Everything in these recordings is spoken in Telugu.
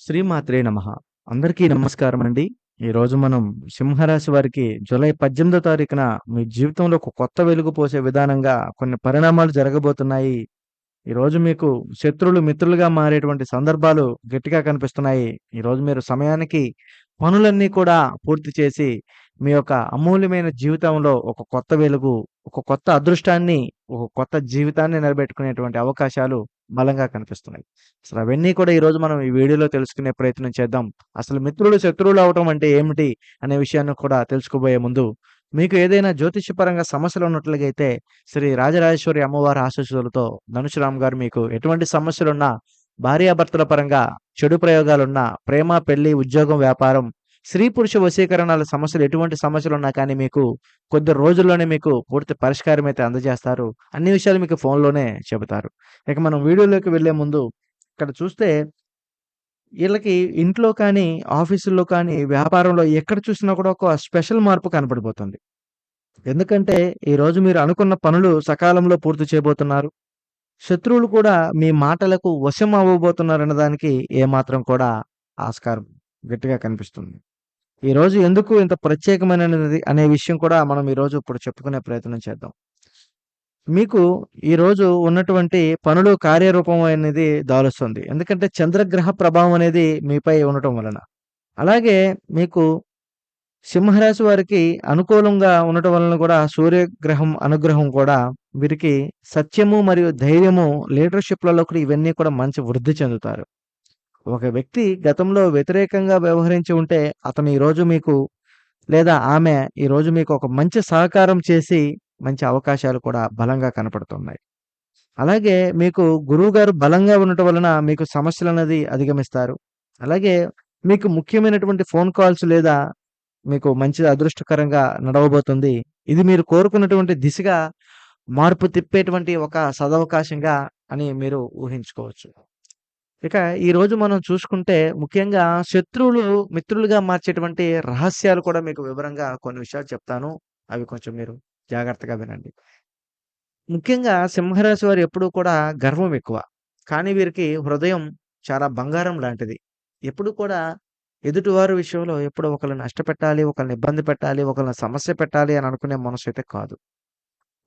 శ్రీమాత్రే నమ అందరికీ నమస్కారం అండి. ఈరోజు మనం సింహరాశి వారికి జూలై 18థ్ తారీఖున మీ జీవితంలో ఒక కొత్త వెలుగు పోసే విధానంగా కొన్ని పరిణామాలు జరగబోతున్నాయి. ఈరోజు మీకు శత్రులు మిత్రులుగా మారేటువంటి సందర్భాలు గట్టిగా కనిపిస్తున్నాయి. ఈరోజు మీరు సమయానికి పనులన్నీ కూడా పూర్తి చేసి, మీ యొక్క అమూల్యమైన జీవితంలో ఒక కొత్త వెలుగు, ఒక కొత్త అదృష్టాన్ని, ఒక కొత్త జీవితాన్ని నిలబెట్టుకునేటువంటి అవకాశాలు బలంగా కనిపిస్తున్నాయి. అసలు అవన్నీ కూడా ఈరోజు మనం ఈ వీడియోలో తెలుసుకునే ప్రయత్నం చేద్దాం. అసలు మిత్రులు శత్రువులు అవటం అంటే ఏమిటి? అనే విషయాన్ని కూడా తెలుసుకోబోయే ముందు, మీకు ఏదైనా జ్యోతిష్యపరంగా సమస్యలు ఉన్నట్లయితే శ్రీ రాజరాజేశ్వరి అమ్మవారి ఆశీస్సులతో ధనుషురామ్ గారు మీకు ఎటువంటి సమస్యలున్నా, భార్యాభర్తల పరంగా చెడు ప్రయోగాలున్నా, ప్రేమ, పెళ్ళి, ఉద్యోగం, వ్యాపారం, స్త్రీ పురుష వశీకరణాల సమస్యలు ఎటువంటి సమస్యలు ఉన్నా కానీ మీకు కొద్ది రోజుల్లోనే మీకు పూర్తి పరిష్కారం అయితే అందజేస్తారు. అన్ని విషయాలు మీకు ఫోన్‌లోనే చెబుతారు. ఇక మనం వీడియోలోకి వెళ్ళే ముందు ఇక్కడ చూస్తే వీళ్ళకి ఇంట్లో కానీ, ఆఫీసుల్లో కానీ, వ్యాపారంలో ఎక్కడ చూసినా కూడా ఒక స్పెషల్ మార్పు కనపడిపోతుంది. ఎందుకంటే ఈరోజు మీరు అనుకున్న పనులు సకాలంలో పూర్తి చేయబోతున్నారు. శత్రువులు కూడా మీ మాటలకు వశం అవ్వబోతున్నారన్న దానికి ఏమాత్రం కూడా ఆస్కారం గట్టిగా కనిపిస్తుంది. ఈరోజు ఎందుకు ఇంత ప్రత్యేకమైనది అనే విషయం కూడా మనం ఈరోజు ఇప్పుడు చెప్పుకునే ప్రయత్నం చేద్దాం. మీకు ఈరోజు ఉన్నటువంటి పనులు కార్యరూపం అనేది దాలుస్తుంది. ఎందుకంటే చంద్రగ్రహ ప్రభావం అనేది మీపై ఉండటం వలన. అలాగే మీకు సింహరాశి వారికి అనుకూలంగా ఉండటం వలన కూడా సూర్యగ్రహం అనుగ్రహం కూడా వీరికి సత్యము మరియు ధైర్యము లీడర్‌షిప్‌లలో కూడా ఇవన్నీ కూడా మంచి వృద్ధి చెందుతారు. ఒక వ్యక్తి గతంలో వ్యతిరేకంగా వ్యవహరించి ఉంటే అతను ఈరోజు మీకు లేదా ఆమె ఈరోజు మీకు ఒక మంచి సహకారం చేసి మంచి అవకాశాలు కూడా బలంగా కనపడుతున్నాయి. అలాగే మీకు గురువుగారు బలంగా ఉండటం వలన మీకు సమస్యలు అనేది అధిగమిస్తారు. అలాగే మీకు ముఖ్యమైనటువంటి ఫోన్ కాల్స్ లేదా మీకు మంచి అదృష్టకరంగా నడవబోతుంది. ఇది మీరు కోరుకున్నటువంటి దిశగా మార్పు తిప్పేటువంటి ఒక సదవకాశంగా అని మీరు ఊహించుకోవచ్చు. ఇక ఈరోజు మనం చూసుకుంటే ముఖ్యంగా శత్రువులు మిత్రులుగా మార్చేటువంటి రహస్యాలు కూడా మీకు వివరంగా కొన్ని విషయాలు చెప్తాను. అవి కొంచెం మీరు జాగ్రత్తగా వినండి. ముఖ్యంగా సింహరాశి వారు ఎప్పుడూ కూడా గర్వం ఎక్కువ. కానీ వీరికి హృదయం చాలా బంగారం లాంటిది. ఎప్పుడు కూడా ఎదుటివారి విషయంలో ఎప్పుడు ఒకరిని నష్టపెట్టాలి, ఒకరిని ఇబ్బంది పెట్టాలి, ఒకరిని సమస్య పెట్టాలి అని అనుకునే మనసైతే కాదు.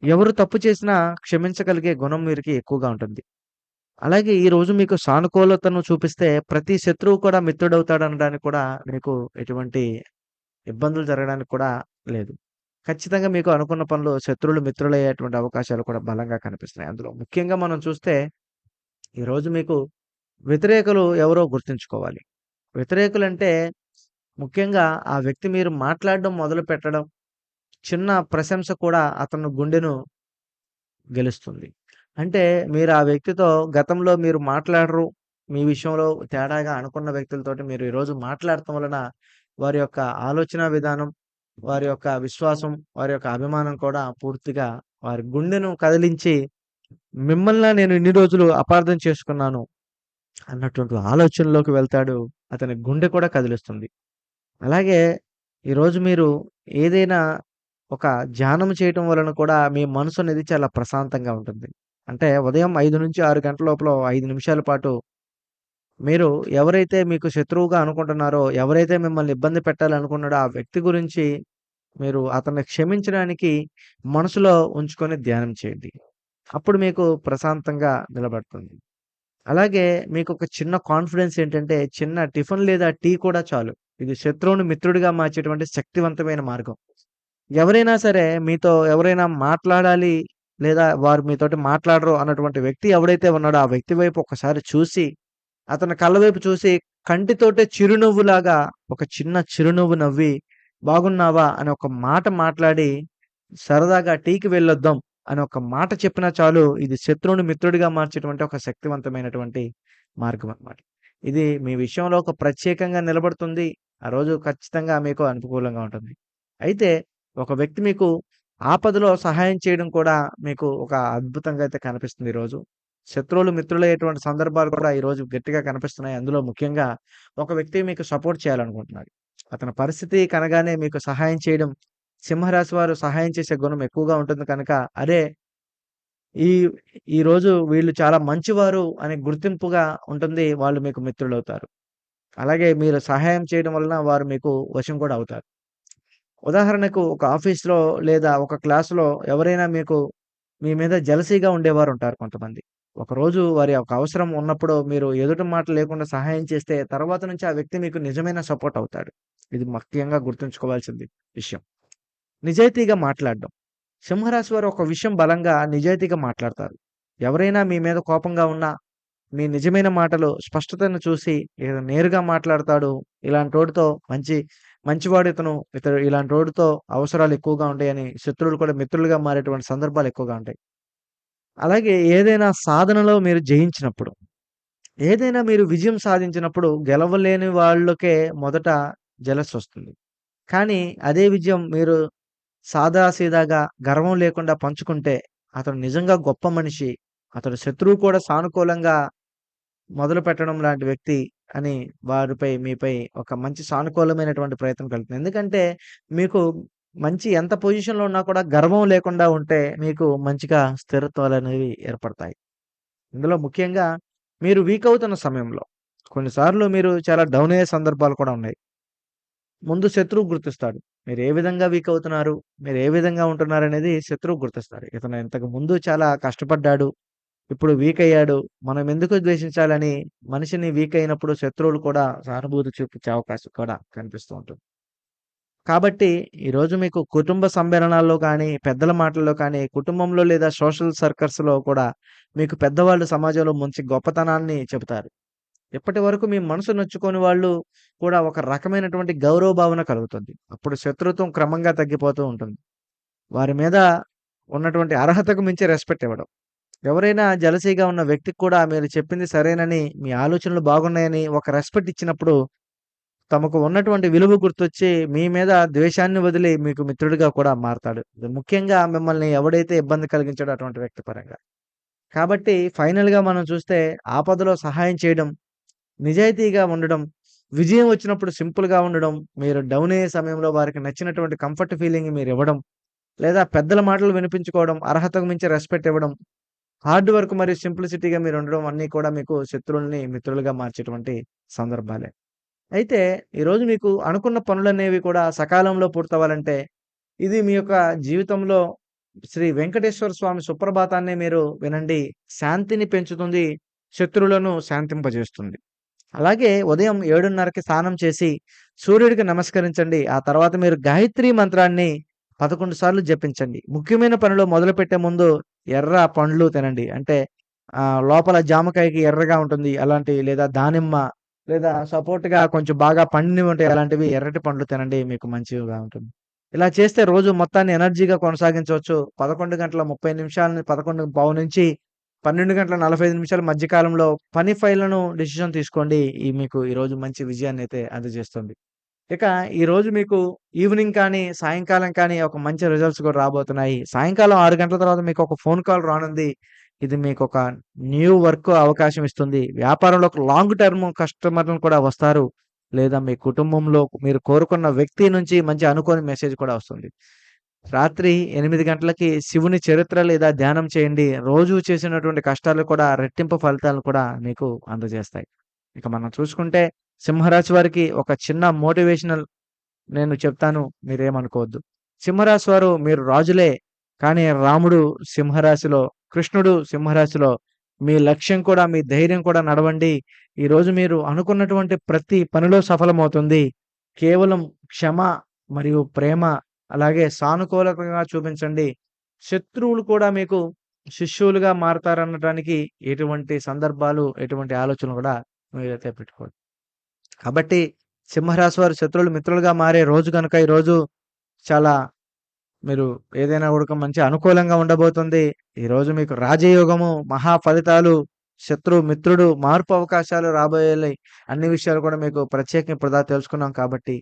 ఎవరు తప్పు చేసినా క్షమించగలిగే గుణం వీరికి ఎక్కువగా ఉంటుంది. అలాగే ఈరోజు మీకు సానుకూలతను చూపిస్తే ప్రతి శత్రువు కూడా మిత్రుడవుతాడనడానికి కూడా మీకు ఎటువంటి ఇబ్బందులు జరగడానికి కూడా లేదు. ఖచ్చితంగా మీకు అనుకున్న పనులు శత్రువులు మిత్రులయ్యేటువంటి అవకాశాలు కూడా బలంగా కనిపిస్తున్నాయి. అందులో ముఖ్యంగా మనం చూస్తే ఈరోజు మీకు వ్యతిరేకులు ఎవరో గుర్తుంచుకోవాలి. వ్యతిరేకులు అంటే ముఖ్యంగా ఆ వ్యక్తి మీరు మాట్లాడడం మొదలుపెట్టడం, చిన్న ప్రశంస కూడా అతని గుండెను గెలుస్తుంది. అంటే మీరు ఆ వ్యక్తితో గతంలో మీరు మాట్లాడరు. మీ విషయంలో తేడాగా అనుకున్న వ్యక్తులతోటి మీరు ఈరోజు మాట్లాడటం వలన వారి యొక్క ఆలోచన విధానం, వారి యొక్క విశ్వాసం, వారి యొక్క అభిమానం కూడా పూర్తిగా వారి గుండెను కదిలించి మిమ్మల్ని నేను ఇన్ని రోజులు అపార్థం చేసుకున్నాను అన్నటువంటి ఆలోచనలోకి వెళ్తాడు. అతని గుండె కూడా కదిలిస్తుంది. అలాగే ఈరోజు మీరు ఏదైనా ఒక ధ్యానం చేయటం వలన కూడా మీ మనసు అనేది చాలా ప్రశాంతంగా ఉంటుంది. అంటే ఉదయం 5-6 గంటల లోపల ఐదు నిమిషాల పాటు మీరు ఎవరైతే మీకు శత్రువుగా అనుకుంటున్నారో, ఎవరైతే మిమ్మల్ని ఇబ్బంది పెట్టాలనుకున్నాడో ఆ వ్యక్తి గురించి మీరు అతన్ని క్షమించడానికి మనసులో ఉంచుకొని ధ్యానం చేయండి. అప్పుడు మీకు ప్రశాంతంగా నిలబడుతుంది. అలాగే మీకు ఒక చిన్న కాన్ఫిడెన్స్ ఏంటంటే చిన్న టిఫిన్ లేదా టీ కూడా చాలు. ఇది శత్రువుని మిత్రుడిగా మార్చేటువంటి శక్తివంతమైన మార్గం. ఎవరైనా సరే మీతో ఎవరైనా మాట్లాడాలి లేదా వారు మీతోటి మాట్లాడరు అన్నటువంటి వ్యక్తి ఎవడైతే ఉన్నాడో ఆ వ్యక్తి వైపు ఒకసారి చూసి, అతని కళ్ళ వైపు చూసి కంటితోటే చిరునవ్వులాగా ఒక చిన్న చిరునవ్వు నవ్వి, బాగున్నావా అని ఒక మాట మాట్లాడి, సరదాగా టీకి వెళ్ళొద్దాం అని ఒక మాట చెప్పినా చాలు ఇది శత్రువుని మిత్రుడిగా మార్చేటువంటి ఒక శక్తివంతమైనటువంటి మార్గం అన్నమాట. ఇది మీ విషయంలో ఒక ప్రత్యేకంగా నిలబడుతుంది. ఆ రోజు ఖచ్చితంగా మీకు అనుకూలంగా ఉంటుంది. అయితే ఒక వ్యక్తి మీకు ఆపదలో సహాయం చేయడం కూడా మీకు ఒక అద్భుతంగా అయితే కనిపిస్తుంది ఈరోజు. శత్రువులు మిత్రులయ్యేటువంటి సందర్భాలు కూడా ఈరోజు గట్టిగా కనిపిస్తున్నాయి. అందులో ముఖ్యంగా ఒక వ్యక్తి మీకు సపోర్ట్ చేయాలనుకుంటున్నాడు. అతని పరిస్థితి కనగానే మీకు సహాయం చేయడం సింహరాశి వారు సహాయం చేసే గుణం ఎక్కువగా ఉంటుంది కనుక, అరే! ఈ ఈరోజు వీళ్ళు చాలా మంచివారు అనే గుర్తింపుగా ఉంటుంది. వాళ్ళు మీకు మిత్రులవుతారు. అలాగే మీరు సహాయం చేయడం వలన వారు మీకు వశం కూడా అవుతారు. ఉదాహరణకు ఒక ఆఫీస్‌లో లేదా ఒక క్లాస్‌లో ఎవరైనా మీకు మీ మీద జలసీగా ఉండేవారు ఉంటారు కొంతమంది. ఒకరోజు వారి యొక్క అవసరం ఉన్నప్పుడు మీరు ఎదుటి మాట లేకుండా సహాయం చేస్తే తర్వాత నుంచి ఆ వ్యక్తి మీకు నిజమైన సపోర్ట్ అవుతాడు. ఇది ముఖ్యంగా గుర్తుంచుకోవాల్సింది విషయం. నిజాయితీగా మాట్లాడడం. సింహరాశి వారు ఒక విషయం బలంగా నిజాయితీగా మాట్లాడతారు. ఎవరైనా మీ మీద కోపంగా ఉన్నా, మీ నిజమైన మాటలు స్పష్టతను చూసి ఇతను నేరుగా మాట్లాడతాడు. ఇలాంటోడితో మంచి మంచివాడు ఇతను. ఇతడు ఇలాంటోడితో అవసరాలు ఎక్కువగా ఉంటాయని శత్రువులు కూడా మిత్రులుగా మారేటువంటి సందర్భాలు ఎక్కువగా ఉంటాయి. అలాగే ఏదైనా సాధనలో మీరు జయించినప్పుడు, ఏదైనా మీరు విజయం సాధించినప్పుడు గెలవలేని వాళ్ళకే మొదట జెలసొస్తుంది. కానీ అదే విజయం మీరు సాదాసీదాగా గర్వం లేకుండా పంచుకుంటే అతను నిజంగా గొప్ప మనిషి. అతడు శత్రువు కూడా సానుకూలంగా మొదలుపెట్టడం లాంటి వ్యక్తి అని వారిపై మీపై ఒక మంచి సానుకూలమైనటువంటి ప్రయత్నం కలుగుతుంది. ఎందుకంటే మీకు మంచి ఎంత పొజిషన్‌లో ఉన్నా కూడా గర్వం లేకుండా ఉంటే మీకు మంచిగా స్థిరత్వాలు అనేవి ఏర్పడతాయి. ఇందులో ముఖ్యంగా మీరు వీక్ అవుతున్న సమయంలో కొన్నిసార్లు మీరు చాలా డౌన్ అయ్యే సందర్భాలు కూడా ఉన్నాయి. ముందు శత్రువు గుర్తిస్తాడు. మీరు ఏ విధంగా వీక్ అవుతున్నారు? మీరు ఏ విధంగా ఉంటున్నారు అనేది శత్రువు గుర్తిస్తాడు. ఇతను ఇంతకు ముందు చాలా కష్టపడ్డాడు. ఇప్పుడు వీక్ అయ్యాడు. మనం ఎందుకు ద్వేషించాలని మనిషిని వీక్ అయినప్పుడు శత్రువులు కూడా సానుభూతి చూపించే అవకాశం కూడా కనిపిస్తూ ఉంటుంది. కాబట్టి ఈరోజు మీకు కుటుంబ సమ్మేళనాల్లో కానీ, పెద్దల మాటల్లో కానీ, కుటుంబంలో లేదా సోషల్ సర్కల్స్‌లో కూడా మీకు పెద్దవాళ్ళు సమాజంలో మంచి గొప్పతనాన్ని చెబుతారు. ఇప్పటివరకు మీ మనసు నొచ్చుకొని వాళ్ళు కూడా ఒక రకమైనటువంటి గౌరవ భావన కలుగుతుంది. అప్పుడు శత్రుత్వం క్రమంగా తగ్గిపోతూ ఉంటుంది. వారి మీద ఉన్నటువంటి అర్హతకు మించి రెస్పెక్ట్ ఇవ్వడం. ఎవరైనా జలసీగా ఉన్న వ్యక్తికి కూడా మీరు చెప్పింది సరేనని, మీ ఆలోచనలు బాగున్నాయని ఒక రెస్పెక్ట్ ఇచ్చినప్పుడు తమకు ఉన్నటువంటి విలువ గుర్తొచ్చి మీ మీద ద్వేషాన్ని వదిలి మీకు మిత్రుడిగా కూడా మారతాడు. ముఖ్యంగా మిమ్మల్ని ఎవడైతే ఇబ్బంది కలిగించాడో అటువంటి వ్యక్తి పరంగా. కాబట్టి ఫైనల్‌గా మనం చూస్తే ఆపదలో సహాయం చేయడం, నిజాయితీగా ఉండడం, విజయం వచ్చినప్పుడు సింపుల్‌గా ఉండడం, మీరు డౌన్ అయ్యే సమయంలో వారికి నచ్చినటువంటి కంఫర్ట్ ఫీలింగ్ మీరు ఇవ్వడం లేదా పెద్దల మాటలు వినిపించుకోవడం, అర్హతకు మించి రెస్పెక్ట్ ఇవ్వడం, హార్డ్ వర్క్ మరియు సింప్లిసిటీగా మీరుండడం అన్నీ కూడా మీకు శత్రువుల్ని మిత్రులుగా మార్చేటువంటి సందర్భాలే. అయితే ఈరోజు మీకు అనుకున్న పనులు అనేవి కూడా సకాలంలో పూర్తవ్వాలంటే, ఇది మీ యొక్క జీవితంలో శ్రీ వెంకటేశ్వర స్వామి సుప్రభాతాన్ని మీరు వినండి. శాంతిని పెంచుతుంది. శత్రువులను శాంతింపజేస్తుంది. అలాగే ఉదయం 7:30కి స్నానం చేసి సూర్యుడికి నమస్కరించండి. ఆ తర్వాత మీరు గాయత్రి మంత్రాన్ని 11 సార్లు జపించండి. ముఖ్యమైన పనిలో మొదలుపెట్టే ముందు ఎర్ర పండ్లు తినండి. అంటే లోపల జామకాయకి ఎర్రగా ఉంటుంది. అలాంటివి లేదా దానిమ్మ లేదా సపోర్ట్‌గా కొంచెం బాగా పండినవి ఉంటాయి. అలాంటివి ఎర్రటి పండ్లు తినండి. మీకు మంచిగా ఉంటుంది. ఇలా చేస్తే రోజు మొత్తాన్ని ఎనర్జీగా కొనసాగించవచ్చు. 11 గంటల 30 నిమిషాలని 11:15 నుంచి 12 గంటల 45 నిమిషాల మధ్యకాలంలో పని ఫైళ్ళను డెసిషన్ తీసుకోండి. ఈ మీకు ఈరోజు మంచి విజయాన్ని అయితే అందజేస్తుంది. ఇక ఈరోజు మీకు ఈవినింగ్ కానీ, సాయంకాలం కానీ ఒక మంచి రిజల్ట్స్ కూడా రాబోతున్నాయి. సాయంకాలం ఆరు గంటల తర్వాత మీకు ఒక ఫోన్ కాల్ రానుంది. ఇది మీకు ఒక న్యూ వర్క్ అవకాశం ఇస్తుంది. వ్యాపారంలో ఒక లాంగ్ టర్మ్ కస్టమర్‌లు కూడా వస్తారు. లేదా మీ కుటుంబంలో మీరు కోరుకున్న వ్యక్తి నుంచి మంచి అనుకోని మెసేజ్ కూడా వస్తుంది. రాత్రి ఎనిమిది గంటలకి శివుని చరిత్ర లేదా ధ్యానం చేయండి. రోజు చేసినటువంటి కష్టాలు కూడా రెట్టింపు ఫలితాలు కూడా మీకు అందజేస్తాయి. ఇక మనం చూసుకుంటే సింహరాశి వారికి ఒక చిన్న మోటివేషనల్ నేను చెప్తాను. మీరేమనుకోవద్దు. సింహరాశి వారు మీరు రాజులే. కానీ రాముడు సింహరాశిలో, కృష్ణుడు సింహరాశిలో. మీ లక్ష్యం కూడా, మీ ధైర్యం కూడా నడవండి. ఈరోజు మీరు అనుకున్నటువంటి ప్రతి పనిలో సఫలమవుతుంది. కేవలం క్షమ మరియు ప్రేమ అలాగే సానుకూలకంగా చూపించండి. శత్రువులు కూడా మీకు శిష్యులుగా మారతారనడానికి ఎటువంటి సందర్భాలు, ఎటువంటి ఆలోచనలు కూడా మీరైతే పెట్టుకోవచ్చు కాబట్టి సింహరాశి వారు శత్రువులు మిత్రులుగా మారే రోజు కనుక ఈరోజు చాలా మీరు ఏదైనా కూడా మంచి అనుకూలంగా ఉండబోతుంది. ఈరోజు మీకు రాజయోగము, మహా ఫలితాలు, శత్రు మిత్రుడు, మార్పు అవకాశాలు రాబోయే అన్ని విషయాలు కూడా మీకు ప్రత్యేకంగా ఇప్పటిదాకా తెలుసుకున్నాం కాబట్టి,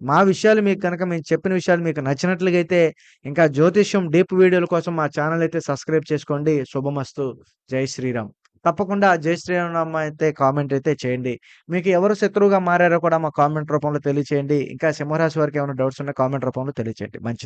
మా విషయాలు మీకు కనుక మేము చెప్పిన విషయాలు మీకు నచ్చినట్లుగా అయితే ఇంకా జ్యోతిష్యం డీప్ వీడియోల కోసం మా ఛానల్ అయితే సబ్స్క్రైబ్ చేసుకోండి. శుభమస్తు. జై శ్రీరామ్. తప్పకుండా జై శ్రీరామ్ అయితే కామెంట్ అయితే చేయండి. మీకు ఎవరు శత్రువుగా మారారో కూడా మా కామెంట్ రూపంలో తెలియచేయండి. ఇంకా సింహరాశి వారికి ఏమైనా డౌట్స్ ఉన్నా కామెంట్ రూపంలో తెలియచేయండి. మంచిది.